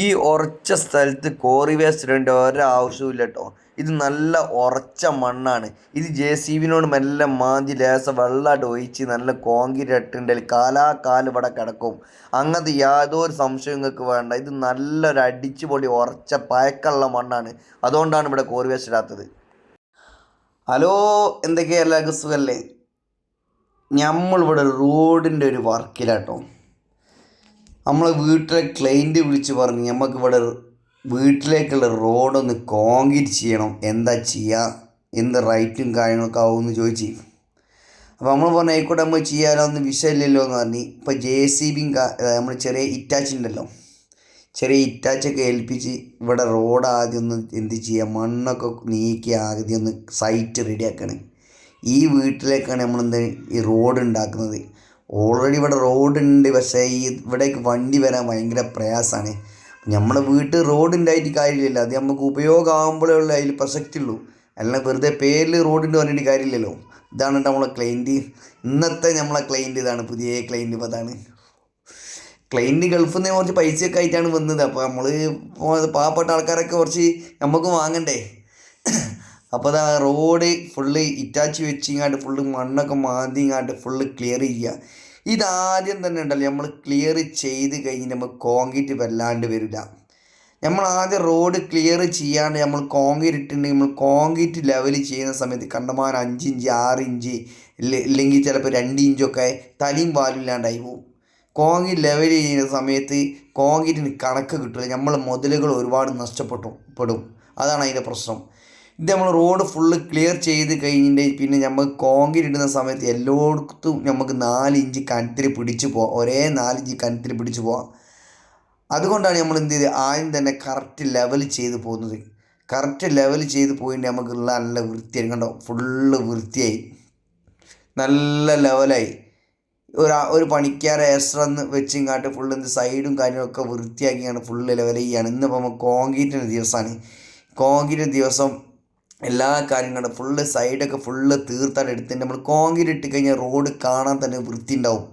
ഈ ഉറച്ച സ്ഥലത്ത് കോറി വേസ്റ്റ് ഇടേണ്ട ഒരാവശ്യമില്ല കേട്ടോ ഇത് നല്ല ഉറച്ച മണ്ണാണ്. ഇത് ജെ സി ബിനോട് മെല്ലെ മാന്തി ലേസ വെള്ളമായിട്ട് ഒഴിച്ച് നല്ല കോൺക്രീറ്റ് ഇട്ടുണ്ടെങ്കിൽ കാലാകാലം ഇവിടെ കിടക്കും. അങ്ങനത്തെ യാതൊരു സംശയം നിങ്ങൾക്ക് വേണ്ട. ഇത് നല്ലൊരു അടിച്ചു പൊളി ഉറച്ച പയക്കമുള്ള മണ്ണാണ്. അതുകൊണ്ടാണ് ഇവിടെ കോറി വേസ്റ്റ് ഇടാത്തത്. ഹലോ എന്തൊക്കെയാ എല്ലാവർക്കും സുഖമല്ലേ നമ്മളിവിടെ റോഡിന്റെ ഒരു വർക്കിലാട്ടോ. നമ്മളെ വീട്ടിലെ ക്ലൈന്റ് വിളിച്ച് പറഞ്ഞ് നമുക്ക് ഇവിടെ വീട്ടിലേക്കുള്ള റോഡൊന്ന് കോൺക്രീറ്റ് ചെയ്യണം. എന്താ ചെയ്യുക എന്ത് റൈറ്റും കാര്യങ്ങളൊക്കെ ആവുമെന്ന് ചോദിച്ചു. അപ്പോൾ നമ്മൾ പറഞ്ഞു ആയിക്കോട്ടെ നമ്മൾ ചെയ്യാനോ ഒന്നും വിഷയമില്ലല്ലോ എന്ന് പറഞ്ഞ് ഇപ്പോൾ ജെ സി ബിയും നമ്മൾ ചെറിയ ഇറ്റാച്ച് ഉണ്ടല്ലോ. ചെറിയ ഇറ്റാച്ചൊക്കെ ഏൽപ്പിച്ച് ഇവിടെ റോഡ് ആദ്യം ഒന്ന് എന്ത് ചെയ്യുക മണ്ണൊക്കെ നീക്കി ആദ്യം ഒന്ന് സൈറ്റ് റെഡിയാക്കണം ഈ വീട്ടിലേക്കാണ് നമ്മൾ എന്ത് ഈ റോഡ് ഉണ്ടാക്കുന്നത്. ഓൾറെഡി ഇവിടെ റോഡ് ഉണ്ട് പക്ഷേ ഈ ഇവിടേക്ക് വണ്ടി വരാൻ ഭയങ്കര പ്രയാസമാണ് നമ്മുടെ വീട്ടിൽ റോഡ് ഉണ്ടായിട്ട് കാര്യമില്ലല്ലോ. അത് നമുക്ക് ഉപയോഗമാകുമ്പോഴേ ഉള്ളൂ അതിൽ പ്രസക്തി ഉള്ളൂ. അല്ല വെറുതെ പേരിൽ റോഡിന്റെ പറഞ്ഞിട്ട് കാര്യമില്ലല്ലോ. ഇതാണ് നമ്മളെ ക്ലൈന്റ് ഇന്നത്തെ നമ്മളെ ക്ലൈന്റ് ഇതാണ്. പുതിയ ക്ലൈന്റ് ഇപ്പോൾ അതാണ് ക്ലൈന്റ് ഗൾഫിൽ നിന്ന് കുറച്ച് പൈസയൊക്കെ ആയിട്ടാണ് വന്നത്. അപ്പോൾ നമ്മൾ പാവപ്പെട്ട ആൾക്കാരൊക്കെ കുറച്ച് നമുക്ക് വാങ്ങണ്ടേ? അപ്പോൾ അതാ റോഡ് ഫുള്ള് ഇറ്റാച്ച് വെച്ചിങ്ങാണ്ട് ഫുള്ള് മണ്ണൊക്കെ മാന്തിങ്ങാണ്ട് ഫുള്ള് ക്ലിയർ ചെയ്യുക ഇതാദ്യം തന്നെ ഉണ്ടല്ലോ നമ്മൾ ക്ലിയർ ചെയ്ത് കഴിഞ്ഞ് നമ്മൾ കോൺക്രീറ്റ് വല്ലാണ്ട് വരില്ല. നമ്മൾ ആദ്യം റോഡ് ക്ലിയർ ചെയ്യാണ്ട് നമ്മൾ കോൺക്രീറ്റ് ഇട്ടിട്ടുണ്ടെങ്കിൽ നമ്മൾ കോൺക്രീറ്റ് ലെവൽ ചെയ്യുന്ന സമയത്ത് കണ്ടമാനം അഞ്ച് ഇഞ്ച് ആറ് ഇഞ്ച് ഇല്ലെങ്കിൽ ചിലപ്പോൾ രണ്ട് ഇഞ്ചൊക്കെ തലയും പാലില്ലാണ്ടായി പോകും കോൺക്രീറ്റ് ലെവൽ ചെയ്യുന്ന സമയത്ത് കോൺക്രീറ്റിന് കണക്ക് കിട്ടില്ല നമ്മൾ മുതലുകൾ ഒരുപാട് നഷ്ടപ്പെട്ടു പെടും. അതാണ് അതിന്റെ പ്രശ്നം. ഇത് നമ്മൾ റോഡ് ഫുള്ള് ക്ലിയർ ചെയ്ത് കഴിഞ്ഞിട്ട് പിന്നെ നമ്മൾ കോൺക്രീറ്റ് ഇടുന്ന സമയത്ത് എല്ലായിടത്തും നമുക്ക് നാല് ഇഞ്ച് കനത്തിൽ പിടിച്ചു പോവാം. ഒരേ നാലിഞ്ച് കനത്തിൽ പിടിച്ചു പോവാം. അതുകൊണ്ടാണ് നമ്മൾ എന്ത് ചെയ്ത് ആദ്യം തന്നെ കറക്റ്റ് ലെവൽ ചെയ്ത് പോകുന്നത്. കറക്റ്റ് ലെവൽ ചെയ്ത് പോയിട്ട് നമുക്കുള്ള നല്ല വൃത്തിയായി. കണ്ടോ? ഫുള്ള് വൃത്തിയായി. നല്ല ലെവലായി ഒരു ഒരു പണിക്കാരെ എക്സ്ട്രാ വെച്ചിങ്ങാട്ട് ഫുള്ള് എന്ത് സൈഡും കാര്യങ്ങളൊക്കെ വൃത്തിയാക്കിയാണ് ഫുള്ള് ലെവൽ ചെയ്യാണ്. ഇന്നിപ്പോൾ നമ്മൾ കോൺക്രീറ്റിന്റെ ദിവസമാണ് കോൺക്രീറ്റ് ദിവസം എല്ലാ കാര്യങ്ങളും ഫുള്ള് സൈഡൊക്കെ ഫുള്ള് തീർത്താണ് എടുത്തിട്ട് നമ്മൾ കോൺക്രീറ്റ് ഇട്ട് കഴിഞ്ഞാൽ റോഡ് കാണാൻ തന്നെ വൃത്തി ഉണ്ടാവും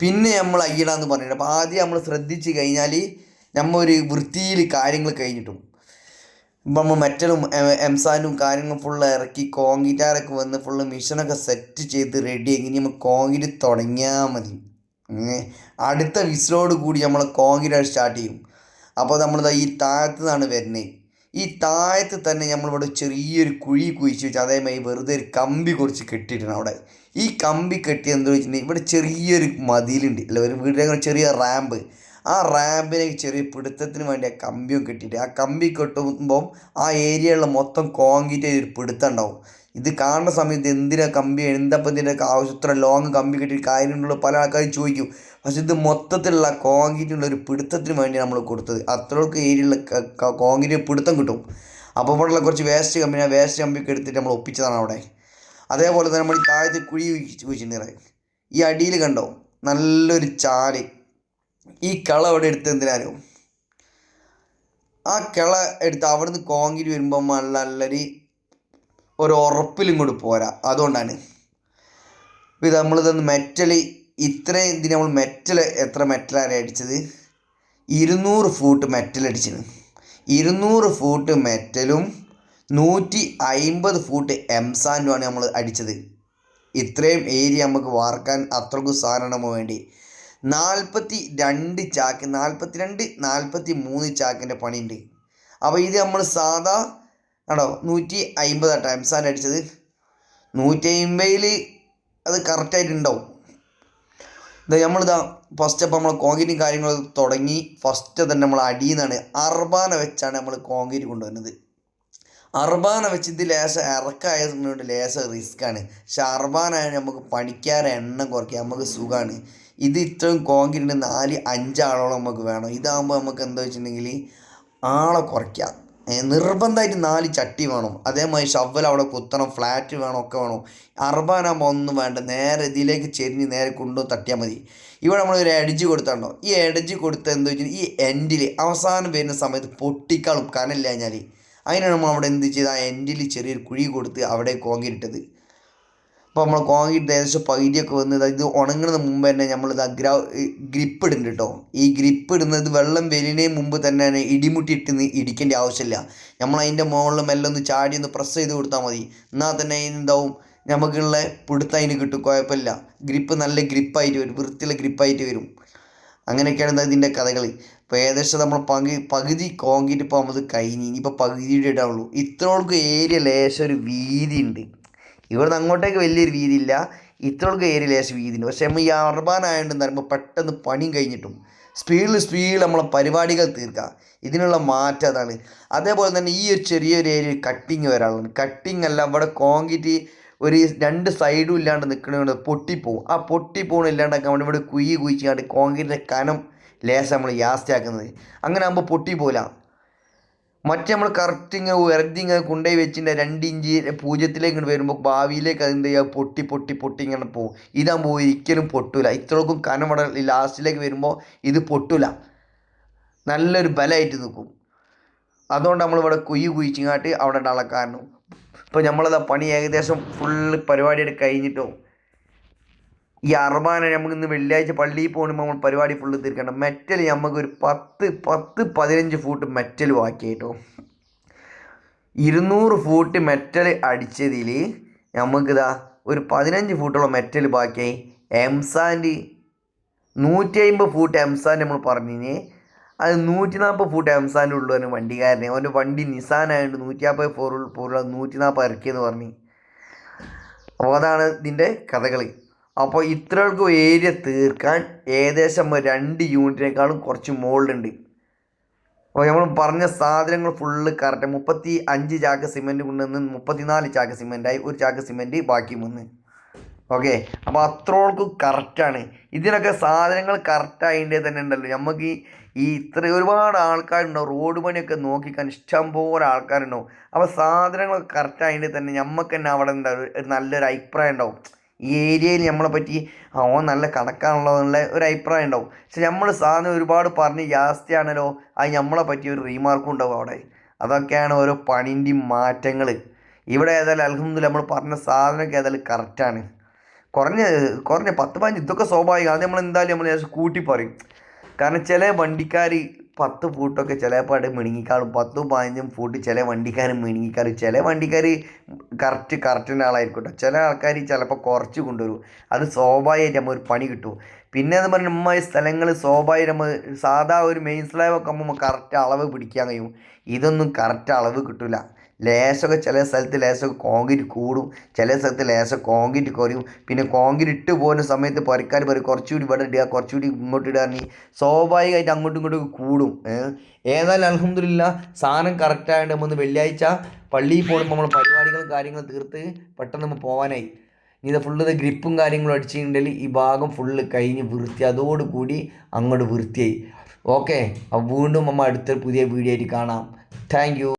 പിന്നെ നമ്മൾ അയ്യടാന്ന് പറഞ്ഞിട്ട് അപ്പോൾ ആദ്യം നമ്മൾ ശ്രദ്ധിച്ച് കഴിഞ്ഞാൽ നമ്മൾ ഒരു വൃത്തിയിൽ കാര്യങ്ങൾ കഴിഞ്ഞിട്ടും. ഇപ്പം നമ്മൾ മെറ്റലും എംസാനും കാര്യങ്ങളും ഫുള്ള് ഇറക്കി കോൺക്രീറ്റാരൊക്കെ വന്ന് ഫുള്ള് മിഷനൊക്കെ സെറ്റ് ചെയ്ത് റെഡി ആക്കി ഇനി നമ്മൾ കോൺക്രീറ്റ് തുടങ്ങിയാൽ മതി. അടുത്ത വിസിലോട് കൂടി നമ്മൾ കോൺക്രീറ്റ് സ്റ്റാർട്ട് ചെയ്യും. അപ്പോൾ നമ്മൾ ഈ താഴത്തു നിന്നാണ് വരുന്നത് ഈ താഴത്ത് തന്നെ നമ്മളിവിടെ ചെറിയൊരു കുഴി കുഴിച്ച് വെച്ച് അതേമാതിരി വെറുതെ ഒരു കമ്പി കുറച്ച് കെട്ടിയിട്ടാണ് അവിടെ. ഈ കമ്പി കെട്ടി എന്താ വെച്ചിട്ടുണ്ടെങ്കിൽ ഇവിടെ ചെറിയൊരു മതിലുണ്ട്. അല്ല ഒരു വീടിനെ ചെറിയ റാമ്പ്. ആ റാമ്പിനെ ചെറിയ പിടുത്തത്തിന് വേണ്ടി ആ കമ്പിയും കെട്ടിയിട്ട് ആ കമ്പി കെട്ടുമ്പം ആ ഏരിയയിലുള്ള മൊത്തം കോൺക്രീറ്റ് ഒരു പിടുത്തം ഉണ്ടാവും. ഇത് കാണുന്ന സമയത്ത് എന്തിനാ കമ്പി എന്തപ്പം ഇതിന്റെ ആവശ്യത്ര ലോങ് കമ്പി കെട്ടി കാര്യമുള്ള പല ആൾക്കാരും ചോദിക്കും. പക്ഷെ ഇത് മൊത്തത്തിലുള്ള കോൺക്രീറ്റിനുള്ള ഒരു പിടുത്തത്തിന് വേണ്ടി നമ്മൾ കൊടുത്തത്. അത്രയൊക്കെ ഏരിയയിലുള്ള കോൺക്രീറ്റ് പിടുത്തം കിട്ടും. അപ്പോൾ ഇവിടെയുള്ള കുറച്ച് വേസ്റ്റ് കമ്പി ആ വേസ്റ്റ് കമ്പിയൊക്കെ എടുത്തിട്ട് നമ്മൾ ഒപ്പിച്ചതാണ് അവിടെ. അതേപോലെ തന്നെ നമ്മൾ താഴത്ത് കുഴി കുഴിച്ചിട്ടുണ്ട് ഈ അടിയിൽ കണ്ടോ? നല്ലൊരു ചാൽ. ഈ കള അവിടെ എടുത്ത് എന്തിനാരോ ആ കിള എടുത്ത് അവിടുന്ന് കോൺക്രീറ്റ് വരുമ്പോൾ നല്ല നല്ലൊരു ഒരു ഉറപ്പിലും ഇങ്ങോട്ട് പോരാ. അതുകൊണ്ടാണ്. ഇത് നമ്മളിതൊന്ന് മെറ്റൽ ഇത്രയും ഇതിന് നമ്മൾ മെറ്റൽ എത്ര മെറ്റലാണ് അടിച്ചത്? ഇരുന്നൂറ് ഫൂട്ട് മെറ്റൽ അടിച്ചത് ഇരുന്നൂറ് ഫൂട്ട് മെറ്റലും നൂറ്റി അയിമ്പത് ഫൂട്ട് എംസാൻഡുമാണ് നമ്മൾ അടിച്ചത്. ഇത്രയും ഏരിയ നമുക്ക് വാർക്കാൻ അത്രക്കും സാധനം വേണ്ടി. നാൽപ്പത്തി രണ്ട് ചാക്ക് നാൽപ്പത്തി രണ്ട് നാൽപ്പത്തി മൂന്ന് ചാക്കിന്റെ പണിയുണ്ട്. അപ്പോൾ ഇത് നമ്മൾ സാധാ ആണോ? നൂറ്റി ടൈംസ് എംസാൻ അടിച്ചത്. നൂറ്റി അമ്പതിൽ അത് കറക്റ്റായിട്ടുണ്ടാവും ഇതാ നമ്മളിതാ ഫസ്റ്റ് അപ്പോൾ നമ്മൾ കോൺക്രീറ്റും കാര്യങ്ങളും തുടങ്ങി ഫസ്റ്റ് തന്നെ നമ്മൾ അടിയിൽ നിന്നാണ് അർബാന വെച്ചാണ് നമ്മൾ കോൺക്രീറ്റ് കൊണ്ടുവരുന്നത്. അർബാന വെച്ച് ഇത് ലേശം ഇറക്കായതുകൊണ്ട് ലേശം റിസ്ക്കാണ് പക്ഷെ അർബാനായ നമുക്ക് പണിക്കാരെ എണ്ണം കുറയ്ക്കുക നമുക്ക് സുഖമാണ് ഇത് ഇത്രയും കോൺക്രീറ്റ് നാല് അഞ്ചാളോളം നമുക്ക് വേണം. ഇതാകുമ്പോൾ നമുക്ക് എന്താ വെച്ചിട്ടുണ്ടെങ്കിൽ ആളെ കുറയ്ക്കാം. നിർബന്ധമായിട്ട് നാല് ചട്ടി വേണം. അതേമാതിരി ഷവ്വൽ അവിടെ കുത്തണം ഫ്ലാറ്റ് വേണം ഒക്കെ വേണം. അർബാനാകുമ്പോൾ ഒന്നും വേണ്ട. നേരെ ഇതിലേക്ക് ചെരിഞ്ഞ് നേരെ കൊണ്ടുപോയി തട്ടിയാൽ മതി. ഇവിടെ നമ്മൾ ഒരു എഡ്ജ് കൊടുത്താണ്ടോ? ഈ എഡ്ജ് കൊടുത്ത എന്താ വെച്ചാൽ ഈ എൻഡിൽ അവസാനം വരുന്ന സമയത്ത് പൊട്ടിക്കാളും കനല്ല കഴിഞ്ഞാൽ അതിനാണ് നമ്മൾ അവിടെ എന്ത് ചെയ്ത് ആ എൻഡിൽ ചെറിയൊരു കുഴി കൊടുത്ത് അവിടെ കോൺക്രീറ്റ് ഇട്ടത് ഇപ്പോൾ നമ്മൾ കോൺക്രീറ്റ് ഏകദേശം പകുതിയൊക്കെ വന്ന് ഇത് ഉണങ്ങുന്നതിന് മുമ്പ് തന്നെ നമ്മൾ ഇത് അഗ്ര ഗ്രിപ്പ് ഇടുന്നുണ്ട് കേട്ടോ ഈ ഗ്രിപ്പ് ഇടുന്നത് വെള്ളം വരുന്നതിന് മുമ്പ് തന്നെ ഇടിമുട്ടിയിട്ട് ഇടിക്കേണ്ട ആവശ്യമില്ല നമ്മൾ അതിന്റെ മുകളിൽ മെല്ലെ ഒന്ന് ചാടി ഒന്ന് പ്രസ് ചെയ്ത് കൊടുത്താൽ മതി. എന്നാൽ തന്നെ അതിനെന്താവും നമുക്കുള്ള പിടുത്തം അതിന് കിട്ടും കുഴപ്പമില്ല. ഗ്രിപ്പ് നല്ല ഗ്രിപ്പായിട്ട് വരും വൃത്തിയുള്ള ഗ്രിപ്പായിട്ട് വരും. അങ്ങനെയൊക്കെയാണ് ഇതിന്റെ കഥകൾ ഇപ്പോൾ ഏകദേശം നമ്മൾ പകു പകുതി കോൺക്രീറ്റ് ഇപ്പോൾ നമ്മൾ കഴിഞ്ഞ്. ഇനിയിപ്പോൾ പകുതിയുടെ ഇടാവുള്ളൂ. ഇത്രയോൾക്ക് ഏരിയ ലേശം ഒരു വീതി ഉണ്ട് ഇവിടുന്ന് അങ്ങോട്ടേക്ക് വലിയൊരു വീതി ഇല്ല ഇത്രയോൾക്ക് ഏരിയ ലേശം വീതി ഉണ്ട് പക്ഷേ നമ്മൾ ഈ അർബാൻ ആയതുകൊണ്ട് എന്താ പറയുമ്പോൾ പെട്ടെന്ന് പണിയും കഴിഞ്ഞിട്ടും സ്പീഡിൽ സ്പീഡിൽ നമ്മളെ പരിപാടികൾ തീർക്കുക ഇതിനുള്ള മാറ്റം അതാണ്. അതേപോലെ തന്നെ ഈ ഒരു ചെറിയൊരു ഏരിയ കട്ടിങ് വരാനുള്ളത് കട്ടിങ് അല്ല അവിടെ കോൺക്രീറ്റ് ഒരു രണ്ട് സൈഡും ഇല്ലാണ്ട് നിൽക്കണതുകൊണ്ട് പൊട്ടിപ്പോവും. ആ പൊട്ടിപ്പോകണം ഇല്ലാണ്ടാക്കാൻ വേണ്ടി ഇവിടെ കുയി കുഴിച്ചാണ്ട് കോൺക്രീറ്റിന്റെ കനം ലേശം നമ്മൾ യാസ്റ്റാക്കുന്നത് അങ്ങനെ ആകുമ്പോൾ പൊട്ടിപ്പോല മറ്റേ നമ്മൾ കറക്റ്റ് ഇങ്ങനെ ഉയർത്തി ഇങ്ങനെ കൊണ്ടുപോയി വെച്ചിട്ട് രണ്ട് ഇഞ്ച് പൂജ്യത്തിലേക്ക് വരുമ്പോൾ ഭാവിയിലേക്ക് അത് എന്ത് ചെയ്യുക? പൊട്ടി പൊട്ടി പൊട്ടി ഇങ്ങനെ പോകും ഇതാകുമ്പോൾ ഒരിക്കലും പൊട്ടൂല. ഇത്രക്കും കനമട ലാസ്റ്റിലേക്ക് വരുമ്പോൾ ഇത് പൊട്ടൂല. നല്ലൊരു ബലമായിട്ട് നിൽക്കും. അതുകൊണ്ട് നമ്മളിവിടെ കുയ്യ് കുഴിച്ചിങ്ങാട്ട് അവിടെ ഉണ്ടാകാൻ കാരണം. ഇപ്പോൾ നമ്മളത് പണി ഏകദേശം ഫുള്ള് പരിപാടിയായിട്ട് കഴിഞ്ഞിട്ടോ ഈ അർബാന നമുക്ക് ഇന്ന് വെള്ളിയാഴ്ച പള്ളിയിൽ പോകുമ്പോൾ നമ്മൾ പരിപാടി ഫുള്ള് തീർക്കണം മെറ്റൽ നമുക്കൊരു പത്ത് പത്ത് പതിനഞ്ച് ഫൂട്ട് മെറ്റൽ ബാക്കി കേട്ടോ ഇരുന്നൂറ് ഫൂട്ട് മെറ്റൽ അടിച്ചതിൽ നമുക്കിതാ ഒരു പതിനഞ്ച് ഫൂട്ടോളം മെറ്റൽ ബാക്കിയായി എംസാൻഡ് നൂറ്റി അമ്പത് ഫൂട്ട് എംസാൻഡ് നമ്മൾ പറഞ്ഞു അത് നൂറ്റി നാൽപ്പത് ഫൂട്ട് എംസാൻഡ് ഉള്ളൂ അവന് വണ്ടിക്കാരനെ. അവന്റെ വണ്ടി നിസാനായതുകൊണ്ട് നൂറ്റി നാൽപ്പത് ഫോർ ഫോറുള്ള നൂറ്റി നാൽപ്പത് ഇറക്കിയെന്ന് പറഞ്ഞു. അപ്പോൾ അതാണ് ഇതിന്റെ കഥകൾ അപ്പോൾ ഇത്രകൾക്കും ഏരിയ തീർക്കാൻ ഏകദേശം രണ്ട് യൂണിറ്റിനേക്കാളും കുറച്ച് മുകളിലുണ്ട് അപ്പോൾ നമ്മൾ പറഞ്ഞ സാധനങ്ങൾ ഫുള്ള് കറക്റ്റ് മുപ്പത്തി അഞ്ച് ചാക്ക് സിമെന്റ് കൊണ്ടുവന്ന് മുപ്പത്തിനാല് ചാക്ക് സിമെന്റായി ഒരു ചാക്ക് സിമെന്റ് ബാക്കി വന്ന് ഓക്കെ അപ്പോൾ അത്രോൾക്കും കറക്റ്റാണ് ഇതിനൊക്കെ സാധനങ്ങൾ കറക്റ്റായതിന്റെ തന്നെ ഉണ്ടല്ലോ. നമുക്ക് ഈ ഈ ഇത്ര ഒരുപാട് ആൾക്കാരുണ്ടാവും. റോഡ് പണിയൊക്കെ നോക്കിക്കാൻ ഇഷ്ടം പോലെ ആൾക്കാരുണ്ടാവും അപ്പോൾ സാധനങ്ങൾ കറക്റ്റായതിന്റെ തന്നെ നമുക്ക് തന്നെ അവിടെ ഉണ്ടാവും ഒരു നല്ലൊരു അഭിപ്രായം ഉണ്ടാവും. ഈ ഏരിയയിൽ നമ്മളെ പറ്റി ഓ നല്ല കണക്കാണല്ലോ ഒരു അഭിപ്രായം ഉണ്ടാവും. പക്ഷെ നമ്മൾ സാധനം ഒരുപാട് പറഞ്ഞ് ജാസ്തിയാണല്ലോ അത് നമ്മളെ പറ്റി ഒരു റീമാർക്കും ഉണ്ടാവും അവിടെ. അതൊക്കെയാണ് ഓരോ പണിന്റെയും മാറ്റങ്ങൾ ഇവിടെ ഏതായാലും അലഹമ്മദില്ല നമ്മൾ പറഞ്ഞ സാധനമൊക്കെ ഏതായാലും കറക്റ്റാണ് കുറഞ്ഞ കുറഞ്ഞ പത്ത് പതിനഞ്ച് ഇതൊക്കെ സ്വാഭാവികം. അത് നമ്മൾ എന്തായാലും നമ്മൾ കൂട്ടി പറയും. കാരണം ചില വണ്ടിക്കാർ പത്ത് ഫൂട്ടൊക്കെ ചിലപ്പോൾ മിണുങ്ങിക്കാളും പത്തും പതിനഞ്ചും ഫൂട്ട് ചില വണ്ടിക്കാർ മിണുങ്ങിക്കാളും ചില വണ്ടിക്കാർ കറക്റ്റ് കറക്റ്റിന്റെ ആളായിരിക്കും കേട്ടോ ചില ആൾക്കാർ ചിലപ്പോൾ കുറച്ച് കൊണ്ടുവരും. അത് സ്വാഭാവികമായിട്ട് നമ്മൾ ഒരു പണി കിട്ടും. പിന്നെ എന്ന് പറഞ്ഞാൽ ഉമ്മ ഈ സ്ഥലങ്ങൾ സ്വാഭാവികം നമ്മൾ സാധാ ഒരു മെയിൻ സ്ലാബൊക്കെ ആകുമ്പോൾ കറക്റ്റ് അളവ് പിടിക്കാൻ കഴിയും. ഇതൊന്നും കറക്റ്റ് അളവ് കിട്ടില്ല ലേശമൊക്കെ ചില സ്ഥലത്ത് ലേശമൊക്കെ കോൺക്രീറ്റ് കൂടും. ചില സ്ഥലത്ത് ലേശം കോൺക്രീറ്റ് കുറയും. പിന്നെ കോൺക്രീറ്റ് ഇട്ട് പോകുന്ന സമയത്ത് പറിക്കാർ പറയും കുറച്ചുകൂടി ഇവിടെ ഇടുക കുറച്ചുകൂടി ഇങ്ങോട്ട് ഇടുക പറഞ്ഞ് സ്വാഭാവികമായിട്ട് അങ്ങോട്ടും ഇങ്ങോട്ടും കൂടും. ഏതായാലും അലഹമില്ല സാധനം കറക്റ്റായിട്ട് നമ്മൾ വെള്ളിയാഴ്ച പള്ളിയിൽ പോകുമ്പോൾ നമ്മൾ പരിപാടികളും കാര്യങ്ങളും തീർത്ത് പെട്ടെന്ന് നമ്മൾ പോകാനായി ഇത് ഫുള്ള് ഇത് ഗ്രിപ്പും കാര്യങ്ങളും അടിച്ചിട്ടുണ്ടെങ്കിൽ ഈ ഭാഗം ഫുള്ള് കഴിഞ്ഞ് വൃത്തി അതോടുകൂടി അങ്ങോട്ട് വൃത്തിയായി. ഓക്കെ വീണ്ടും നമ്മൾ അടുത്ത പുതിയ വീഡിയോ ആയിട്ട് കാണാം. താങ്ക്